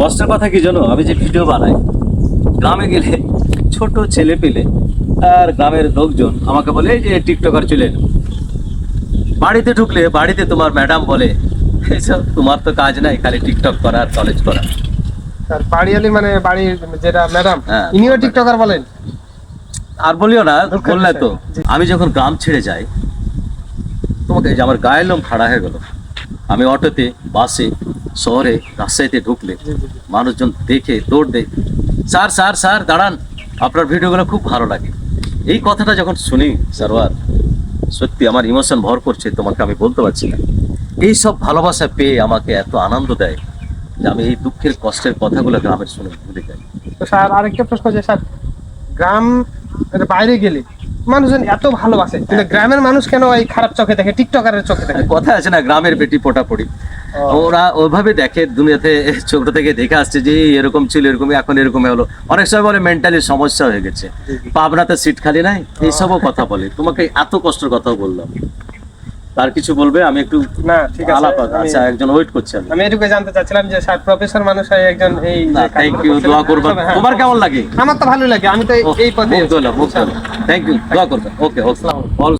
কষ্টের কথা কি জানো? আমি যে ভিডিও বানাই গ্রামে গেলে ছোট ছেলে পেলে আর গ্রামের লোকজন আমাকে বলে এই যে টিকটকার চলে এলো। বাড়িতে ঢুকলে বাড়িতে তোমার ম্যাডাম বলে এইসব তোমার তো কাজ নাই খালি টিকটক করা আর কলেজ করা। স্যার বাড়িয়ালি মানে বাড়ির যেটা ম্যাডাম। ইনিও টিকটকার বলেন। আর বলিও না বললে তো। আমি যখন গ্রাম ছেড়ে যাই তোমাকে আমার গায়ের লোম খাড়া হয়ে গেল। আমি অটোতে, বাসে, শহরে, রাজশাহীতে ঢুকলে। মানুষজন দেখে, দৌড় দেয় স্যার স্যার স্যার, দাঁড়ান। আপনার ভিডিওগুলো খুব ভালো লাগে। এই কথাটা যখন শুনি সারওয়ার সত্যি আমার ইমোশন ভর করছে, তোমাকে আমি বলতে পারছি না। এই সব ভালোবাসা পেয়ে আমাকে এত আনন্দ দেয় যে আমি এই দুঃখের, কষ্টের কথাগুলো গ্রামের শুনে ভুলে যাই। তো স্যার, আরেকটা প্রশ্ন যে, স্যার, গ্রাম বাইরে গেলে মানুষজন এত ভালোবাসে কিন্তু গ্রামের মানুষ কেন এই খারাপ চোখে দেখে টিকটকারের চোখে দেখে? কথা আছে না গ্রামের বেটি পোটাপড়ি ওরা ওইভাবে দেখে দুনিয়াতে ছোট থেকে দেখে আসছে যে এরকম ছিল এরকম এখন এরকম হলো। অনেক সময় বলে মেন্টালি সমস্যা হয়ে গেছে। পাবনাতে সিট খালি নাই? এইসবও কথা বলে। তোমাকে এত কষ্টের কথাও বললাম। তার কিছু বলবে আমি একটু না ঠিক আছে আলাপ আচ্ছা একজন ওয়েট করছে আমি। আমি এটুকু জানতে চাচ্ছিলাম যে স্যার প্রফেসর মানুষ হয় একজন এই থ্যাংক ইউ দোয়া করবেন। হ্যাঁ, তোমার কেমন লাগে? আমার তো ভালো লাগে আমি তো এই- পথে থ্যাংক ইউ দোয়া করবেন। ওকে ওকে